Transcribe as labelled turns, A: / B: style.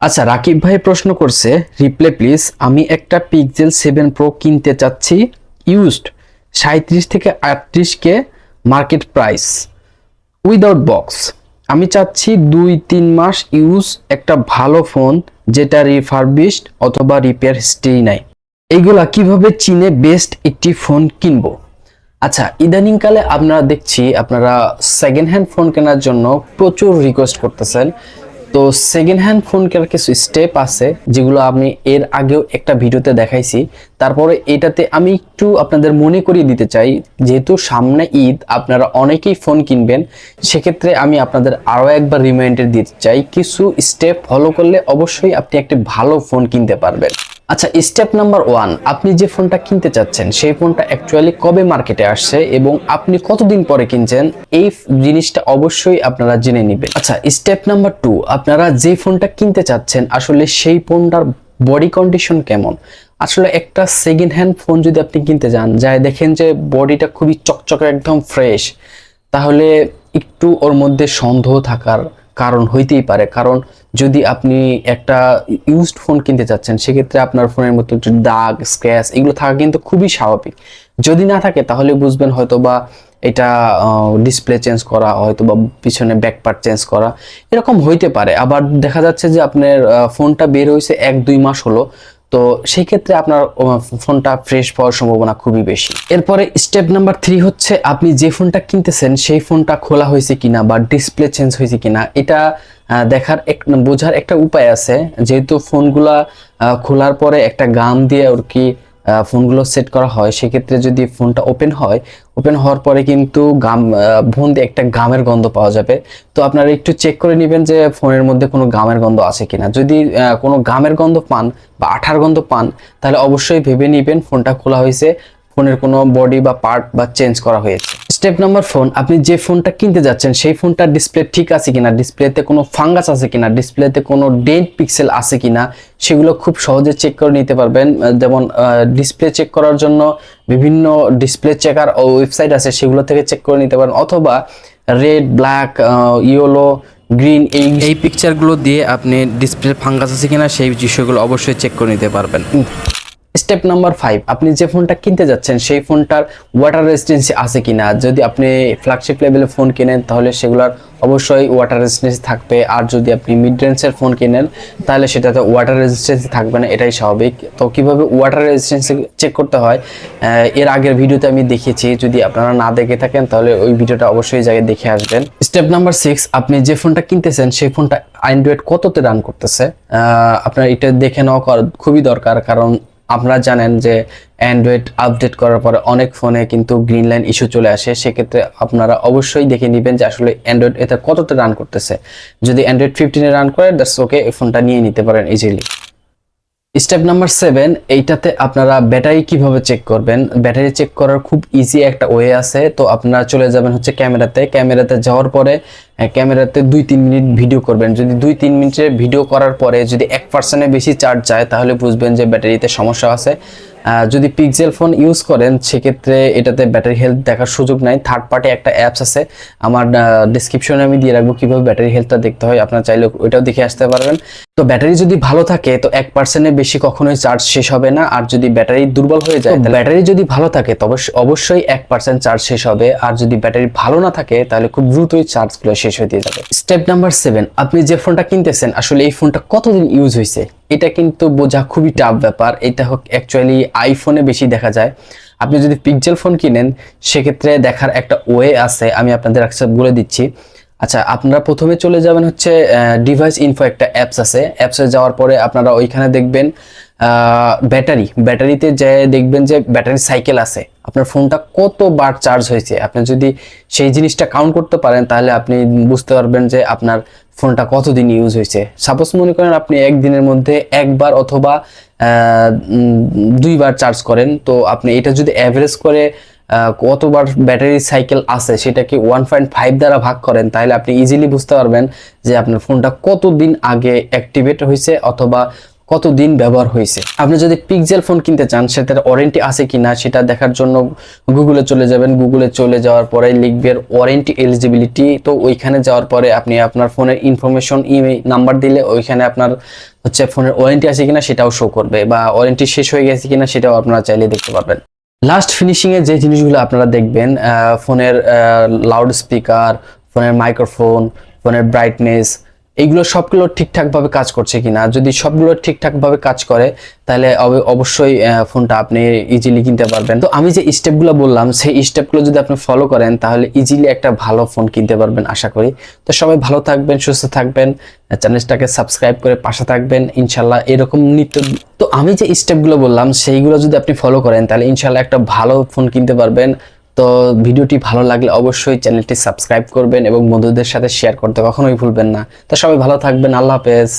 A: আচ্ছা রাকিব ভাই প্রশ্ন করছে, রিপ্লে প্লিজ, আমি একটা পিক্সেল সেভেন প্রো কিনতে চাচ্ছি ইউজড সাঁত্রিশ থেকে আটত্রিশ কে মার্কেট প্রাইস উইদাউট বক্স আমি চাচ্ছি দুই তিন মাস ইউজ একটা ভালো ফোন যেটা রিফারবিশড অথবা রিপেয়ার হিস্ট্রি নাই। এইগুলা কীভাবে চিনে বেস্ট একটি ফোন কিনবো? আচ্ছা ইদানিংকালে আপনারা দেখছি, আপনারা সেকেন্ড হ্যান্ড ফোন কেনার জন্য প্রচুর রিকোয়েস্ট করতেছেন। তো সেকেন্ড হ্যান্ড ফোন কেনার কিছু স্টেপ আছে যেগুলো আমি এর আগেও একটা ভিডিওতে দেখাইছি। তারপরে এটাতে আমি একটু আপনাদের মনে করিয়ে দিতে চাই, যেহেতু সামনে ঈদ, আপনারা অনেকেই ফোন কিনবেন, সেক্ষেত্রে আমি আপনাদের আরও একবার রিমাইন্ডার দিতে চাই, কিছু স্টেপ ফলো করলে অবশ্যই আপনি একটি ভালো ফোন কিনতে পারবেন। আচ্ছা স্টেপ নাম্বার ওয়ান আপনি যে ফোনটা কিনতে চাচ্ছেন, সেই ফোনটা অ্যাকচুয়ালি কবে মার্কেটে আসছে এবং আপনি কতদিন পরে কিনছেন, এই জিনিসটা অবশ্যই আপনারা জেনে নেবেন। আচ্ছা স্টেপ নাম্বার টু আপনারা যে ফোনটা কিনতে চাচ্ছেন, আসলে সেই ফোনটার বডি কন্ডিশন কেমন? আসলে একটা সেকেন্ড হ্যান্ড ফোন যদি আপনি কিনতে যান যায় দেখেন যে বডিটা খুবই চকচকে, একদম ফ্রেশ তাহলে একটু ওর মধ্যে সন্দেহ থাকার কারণ হইতেই পারে। কারণ যদি আপনি একটা ইউজড ফোন কিনতে চাচ্ছেন, সেক্ষেত্রে আপনার ফোনের একটু দাগ স্ক্র্যাচ এগুলো থাকা কিন্তু খুবই স্বাভাবিক। যদি না থাকে, তাহলে বুঝবেন হয়তো বা এটা ডিসপ্লে চেঞ্জ করা হয়তো বা পিছনে ব্যাক পার্ট চেঞ্জ করা, এরকম হইতে পারে। আবার দেখা যাচ্ছে যে আপনার ফোনটা বের হয়েছে এক দুই মাস হলো তো সেই ক্ষেত্রে আপনার ফোনটা ফ্রেশ পাওয়ার সম্ভাবনা খুবই বেশি। এরপরে স্টেপ নাম্বার থ্রি হচ্ছে আপনি যে ফোনটা কিনতেছেন, সেই ফোনটা খোলা হয়েছে কিনা বা ডিসপ্লে চেঞ্জ হয়েছে কিনা, এটা দেখার এক, বোঝার একটা উপায় আছে। যেহেতু ফোনগুলা খোলার পরে একটা গাম দিয়ে আর কি ফোনগুলো সেট করা হয়, সেক্ষেত্রে যদি ফোনটা ওপেন হয় ওপেন হওয়ার পরে কিন্তু গাম ফোন একটা গামের গন্ধ পাওয়া যাবে। তো আপনারা একটু চেক করে নেবেন যে ফোনের মধ্যে কোনো গামের গন্ধ আছে কিনা। যদি কোনো গামের গন্ধ পান বা আঠার গন্ধ পান, তাহলে অবশ্যই ভেবে নেবেন ফোনটা খোলা হয়েছে, ফোনের কোনো বডি বা পার্ট বা চেঞ্জ করা হয়েছে। স্টেপ নাম্বার ফোন আপনি যে ফোনটা কিনতে যাচ্ছেন সেই ফোনটার ডিসপ্লে ঠিক আছে কিনা ডিসপ্লেতে কোনো ফাঙ্গাস আছে কিনা ডিসপ্লেতে কোনো ডেন্ট পিক্সেল আছে কিনা সেগুলো খুব সহজে চেক করে নিতে পারবেন। যেমন ডিসপ্লে চেক করার জন্য বিভিন্ন ডিসপ্লে চেকার ও ওয়েবসাইট আছে সেগুলো থেকে চেক করে নিতে পারেন। অথবা রেড ব্ল্যাক ইয়েলো গ্রিন এই এই পিকচারগুলো দিয়ে আপনি ডিসপ্লে ফাঙ্গাস আছে কিনা সেই বিষয়গুলো অবশ্যই চেক করে নিতে পারবেন। স্টেপ নাম্বার ফাইভ আপনি যে ফোনটা কিনতে যাচ্ছেন, সেই ফোনটার ওয়াটার রেজিস্টেন্সি আছে কিনা? যদি আপনি ফ্ল্যাগশিপ লেভেলের ফোন কিনেন, তাহলে সেগুলোর অবশ্যই ওয়াটার রেজিস্টেন্সি থাকবে। আর যদি আপনি মিড রেঞ্জের ফোন কিনেন, তাহলে সেটাতে ওয়াটার রেজিস্টেন্সি থাকবে না, এটাই স্বাভাবিক। তো কীভাবে ওয়াটার রেজিস্টেন্সি চেক করতে হয় এর আগের ভিডিওতে আমি দেখিয়েছি। যদি আপনারা না দেখে থাকেন, তাহলে ওই ভিডিওটা অবশ্যই জায়গায় দেখে আসবেন। স্টেপ নাম্বার সিক্স আপনি যে ফোনটা কিনতেছেন, সেই ফোনটা অ্যান্ড্রয়েড কততে রান করতেছে? আপনার এটা দেখে নেওয়া খুবই দরকার, কারণ আপনারা জানেন যে অ্যান্ড্রয়েড আপডেট করার পরে অনেক ফোনে কিন্তু গ্রিন লাইন ইস্যু চলে আসে। সেক্ষেত্রে আপনারা অবশ্যই দেখে নেবেন যে আসলে অ্যান্ড্রয়েড এতে কতটা রান করতেছে। যদি অ্যান্ড্রয়েড ফিফটিনে রান করে দ্যাটস ওকে এই ফোনটা নিয়ে নিতে পারেন ইজিলি স্টেপ নাম্বার সেভেন এইটাতে আপনারা ব্যাটারি কীভাবে চেক করবেন? ব্যাটারি চেক করার খুব ইজি একটা ওয়ে আছে। তো আপনারা চলে যাবেন হচ্ছে ক্যামেরাতে। ক্যামেরাতে যাওয়ার পরে ক্যামেরাতে দুই তিন মিনিট ভিডিও করবেন। যদি দুই তিন মিনিটের ভিডিও করার পরে যদি এক পার্সেন্টের বেশি চার্জ যায়, তাহলে বুঝবেন যে ব্যাটারিতে সমস্যা আছে। যদি পিক্সেল ফোন ইউজ করেন, সেক্ষেত্রে এটাতে ব্যাটারি হেলথ দেখার সুযোগ নাই। থার্ড পার্টি একটা অ্যাপস আছে। আমার ডিসক্রিপশনে আমি দিয়ে রাখব কীভাবে ব্যাটারি হেলথটা দেখতে হয়। আপনারা চাইলে ওইটাও দেখে আসতে পারবেন। তো ব্যাটারি যদি ভালো থাকে তো এক পার্সেন্টের বেশি কখনোই চার্জ শেষ হবে না। আর যদি ব্যাটারি দুর্বল হয়ে যায় ব্যাটারি যদি ভালো থাকে তবে অবশ্যই এক পার্সেন্ট চার্জ শেষ হবে। আর যদি ব্যাটারি ভালো না থাকে তাহলে খুব দ্রুতই চার্জগুলো শেষ হয়ে দিয়ে যাবে। স্টেপ নাম্বার সেভেন আপনি যে ফোনটা কিনতেছেন আসলে এই ফোনটা কতদিন ইউজ হয়েছে? এটা কিন্তু বোঝা খুবই টাফ ব্যাপার। এটা হোক অ্যাকচুয়ালি আইফোনে বেশি দেখা যায়। আপনি যদি পিক্সেল ফোন কিনেন সেক্ষেত্রে দেখার একটা ওয়ে আছে আমি আপনাদের একটা বলে দিচ্ছি। আচ্ছা আপনারা প্রথমে চলে যাবেন হচ্ছে ডিভাইস ইনফো একটা অ্যাপস আছে। অ্যাপসে যাওয়ার পরে আপনারা ওইখানে দেখবেন ব্যাটারি ব্যাটারিতে যে দেখবেন যে ব্যাটারি সাইকেল আছে। আপনার ফোনটা কতবার চার্জ হয়েছে? আপনি যদি সেই জিনিসটা কাউন্ট করতে পারেন, তাহলে আপনি বুঝতে পারবেন যে আপনার ফোনটা কতদিন ইউজ হয়েছে। সাপোজ মনে করেন আপনি একদিনের মধ্যে একবার অথবা দুইবার চার্জ করেন, তো আপনি এটা যদি অ্যাভারেজ করে কতবার ব্যাটারি সাইকেল আছে সেটাকে ওয়ান পয়েন্ট ফাইভ দ্বারা ভাগ করেন, তাহলে আপনি ইজিলি বুঝতে পারবেন যে আপনার ফোনটা কতদিন আগে অ্যাক্টিভেট হয়েছে অথবা কতদিন ব্যবহার হয়েছে। আপনি যদি পিক্সেল ফোন কিনতে চান, সেটার ওয়ারেন্টি আছে কিনা সেটা দেখার জন্য গুগলে চলে যাবেন। গুগলে চলে যাওয়ার পরে লিখবেন ওয়ারেন্টি এলিজিবিলিটি তো ওইখানে যাওয়ার পরে আপনি আপনার ফোনের ইনফরমেশন ইমেল নাম্বার দিলে ওইখানে আপনার হচ্ছে ফোনের ওয়ারেন্টি আছে কিনা সেটাও শো করবে বা ওয়ারেন্টি শেষ হয়ে গেছে কিনা সেটাও আপনারা চাইলে দেখতে পারবেন। লাস্ট ফিনিশিংয়ে যে জিনিসগুলো আপনারা দেখবেন ফোনের লাউড স্পিকার ফোনের মাইক্রোফোন ফোনের ব্রাইটনেস এইগুলো সবগুলো ঠিকঠাকভাবে কাজ করছে কিনা? যদি সবগুলো ঠিকঠাকভাবে কাজ করে, তাহলে অব- অবশ্যই ফোনটা আপনি ইজিলি কিনতে পারবেন। তো আমি যে স্টেপগুলো বললাম, সেই স্টেপগুলো যদি আপনি ফলো করেন, তাহলে ইজিলি একটা ভালো ফোন কিনতে পারবেন, আশা করি। তো সবাই ভালো থাকবেন, সুস্থ থাকবেন চ্যানেলটাকে সাবস্ক্রাইব করে পাশে থাকবেন ইনশাল্লাহ এরকম নিত্য তো আমি যে স্টেপগুলো বললাম, সেইগুলো যদি আপনি ফলো করেন, তাহলে ইনশাল্লাহ একটা ভালো ফোন কিনতে পারবেন তো ভিডিওটি ভালো লাগলে অবশ্যই চ্যানেলটি সাবস্ক্রাইব করবেন এবং বন্ধুদের সাথে শেয়ার করতে কখনোই ভুলবেন না। তো সবাই ভালো থাকবেন, আল্লাহ হাফেজ।